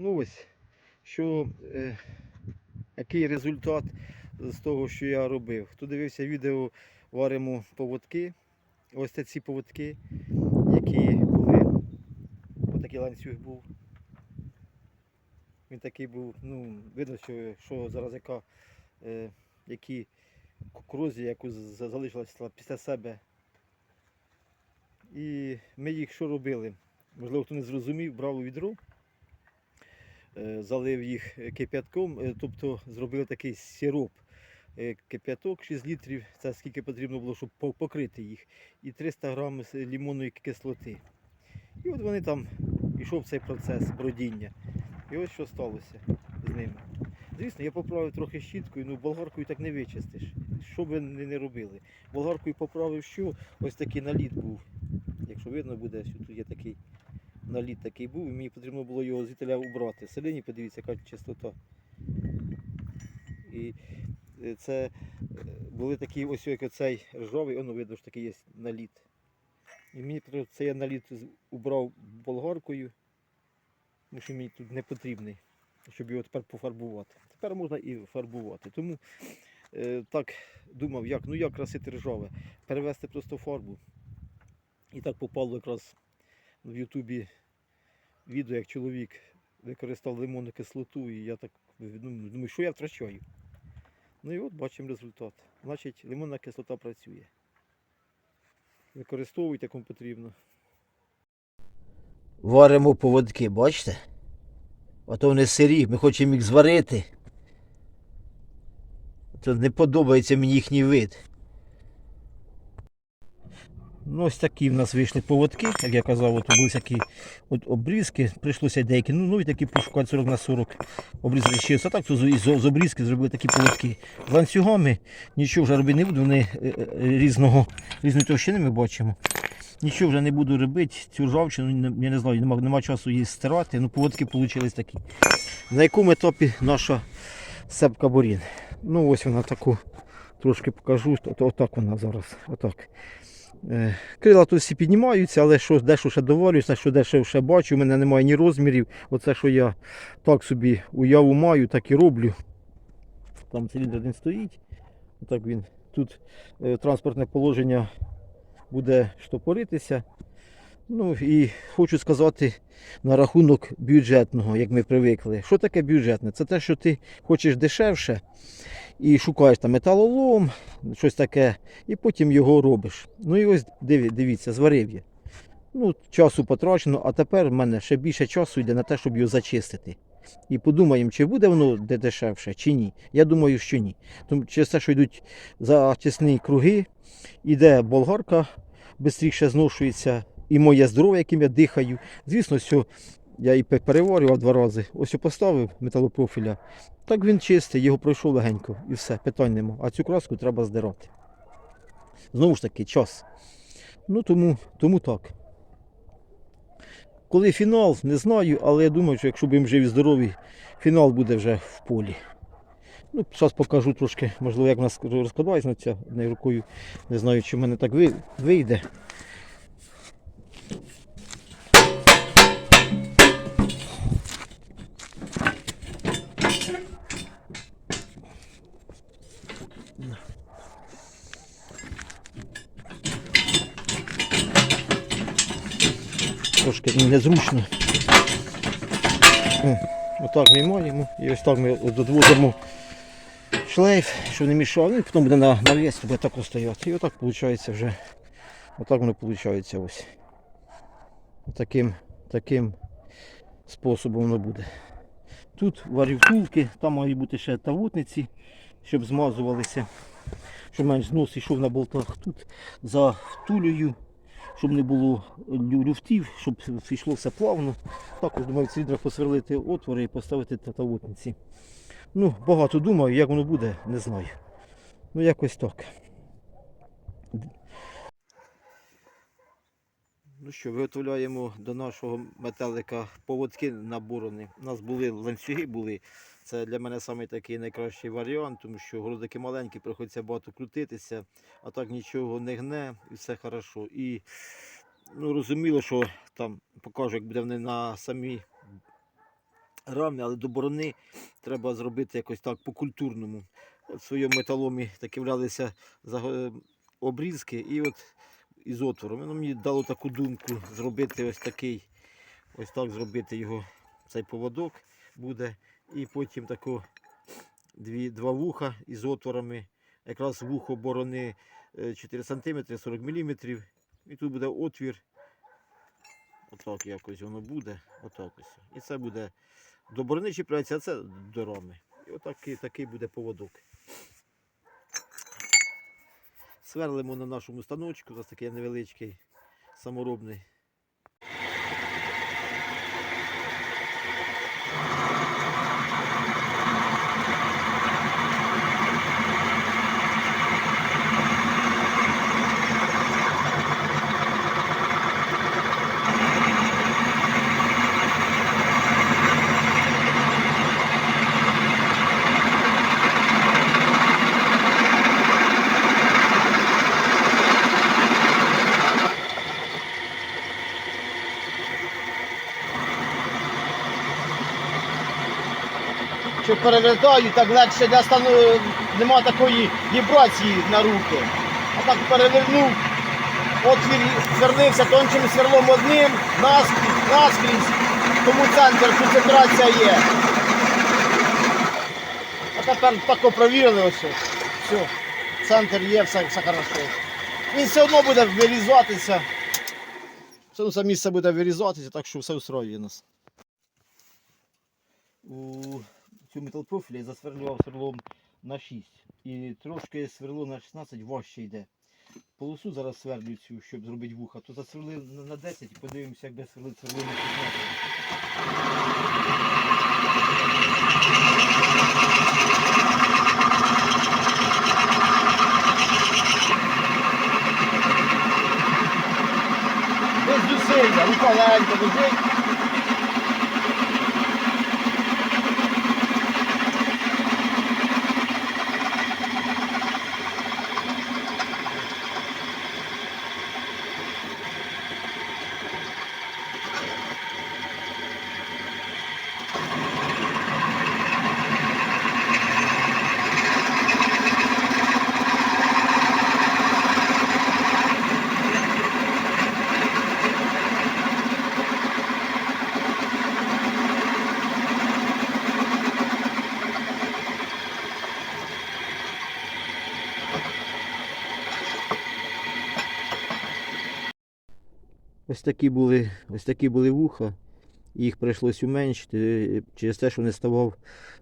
Ну ось, що, е, який результат з того, що я робив. Хто дивився відео, варимо поводки. Ось це ці поводки, які були. Ось такий ланцюг був. Він такий був, ну, видно, що, що зараз яка, е, які кукурузі, яку з- залишилася після себе. І ми їх що робили? Можливо, хто не зрозумів, брав у відро, залив їх е, кип'ятком, е, тобто зробили такий сироп. Е, Кип'яток 6 літрів, це скільки потрібно було, щоб покрити їх. І 300 грам з лимонної кислоти. І от вони там пішов цей процес бродіння. І ось що сталося з ними. Звісно, я поправив трохи щіткою, ну болгаркою так не вичистиш. Що би не, не робили. Болгаркою поправив що? Ось такий наліт був. Якщо видно буде, що тут є такий наліт такий був, і мені потрібно було його звідти убрати. Селені, подивіться, яка чистота. І е, це е, були такі, ось як оцей ржавий, воно видно, що такий є наліт. І мені цей наліт убрав болгаркою, тому що мені тут не потрібний, щоб його тепер пофарбувати. Тепер можна і фарбувати. Тому е, так думав, як, ну як красити ржаве, перевести просто фарбу. І так попало якраз в Ютубі відео, як чоловік використав лимонну кислоту, і я так ну, думаю, що я втрачаю. Ну і от бачимо результат. Значить, лимонна кислота працює. Використовуйте кому потрібно. Варимо поводки, бачите? Ото вони сирі, ми хочемо їх зварити. То не подобається мені їхній вид. Ну, ось такі в нас вийшли поводки, як я казав, от були такі от обрізки, прийшлося деякі, ну, і такі пошукати 40 на 40 обрізали ще ось так, з, з обрізки зробили такі поводки. З ланцюгами нічого вже робити не буду, вони е, е, різного, різної товщини ми бачимо. Нічого вже не буду робити, цю ржавчину, я не знаю, нема, нема часу її стирати, ну поводки вийшли такі. На якому етапі наша сепка борін? Ну ось вона таку, трошки покажу, отак вона зараз, отак. Е, Крила тут всі піднімаються, але що, дещо ще доварююся, що дещо ще бачу, у мене немає ні розмірів. Оце, що я так собі уяву маю, так і роблю. Там циліндр один стоїть. Отак він. Тут е, транспортне положення буде штопоритися. Ну і хочу сказати на рахунок бюджетного, як ми привикли. Що таке бюджетне? Це те, що ти хочеш дешевше і шукаєш там металолом, щось таке, і потім його робиш. Ну і ось диві- дивіться, зварив я. Ну, часу потрачено, а тепер в мене ще більше часу йде на те, щоб його зачистити. І подумаємо, чи буде воно де дешевше, чи ні. Я думаю, що ні. Тому через те, що йдуть зачисні круги, іде болгарка, швидше зношується, і моє здоров'я, яким я дихаю. Звісно, що я пе- переварював два рази. Ось поставив металопрофіля. Так він чистий, його пройшов легенько і все, питань нема. А цю краску треба здирати. Знову ж таки, час. Ну тому, тому так. Коли фінал, не знаю, але я думаю, що якщо будемо живі здорові, фінал буде вже в полі. Ну, зараз покажу трошки, можливо, як в нас розкладається ця однією рукою. Не знаю, чи в мене так вийде. Трошки незручно. Отак виймаємо і ось так ми додводимо шлейф, щоб не мішав, ну і потім буде на навіс, буде так стояти. І отак виходить вже. Отак воно виходить ось. Таким, таким способом воно буде. Тут варю втулки, там мають бути ще тавутниці, щоб змазувалися, щоб менш знос йшов на болтах. Тут за втулею, щоб не було лю- люфтів, щоб йшло все плавно. Також думаю, в циліндрах посверлити отвори і поставити та- тавутниці. Ну, багато думаю, як воно буде, не знаю. Ну, якось так. Ну що, виготовляємо до нашого метелика поводки на борони. У нас були ланцюги були. Це для мене самий такий найкращий варіант, тому що грозики маленькі, приходиться багато крутитися, а так нічого не гне і все хорошо. І ну, розуміло, що там покажу, як буде вони на самій рами, але до борони треба зробити якось так по-культурному. В своєму металомі такі врялися заго- обрізки і от із отвором. Воно мені дало таку думку зробити ось такий, ось так зробити його, цей поводок буде. І потім тако дві, два вуха із отворами. Якраз вухо борони е, 4 см 40 мм. І тут буде отвір. Отак якось воно буде. Отак ось. І це буде до борони чіпляється, а це до рами. І отакий такий буде поводок. Сверлимо на нашому станочку, нас такий невеличкий, саморобний. Що перевертаю, так легше для стану нема такої вібрації на руки. А так перевернув, отвір звернився тончим сверлом одним, наскрізь, наскрізь, тому центр, концентрація є. А тепер тако провірили ось. Все, центр є, все, все хорошо. Він все одно буде вирізатися. Все одно це місце буде вирізатися, так що все устроює нас. У цю металпрофілі я засверлював сверлом на 6. І трошки сверло на 16 важче йде. Полосу зараз сверлю цю, щоб зробити вуха, то засверлив на- на 10 і подивимося, як буде сверлити сверло на 16. Без зусилля, рука легенько лежить. Ось такі були, ось такі були вуха. Їх прийшлось уменшити е, через те, що не ставав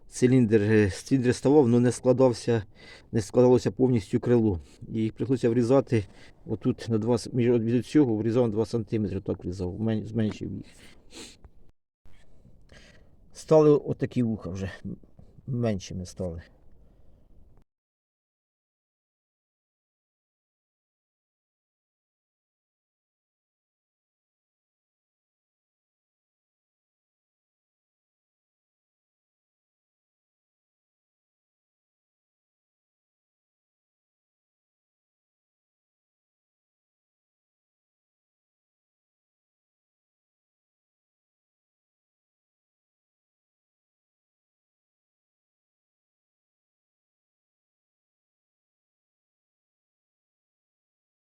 циліндр. е, Циліндр ставав, але не складався, не складалося повністю крило. І їх прийшлося врізати отут на 2, між від цього врізав на 2 см, так врізав, зменшив їх. Стали отакі вуха вже меншими стали.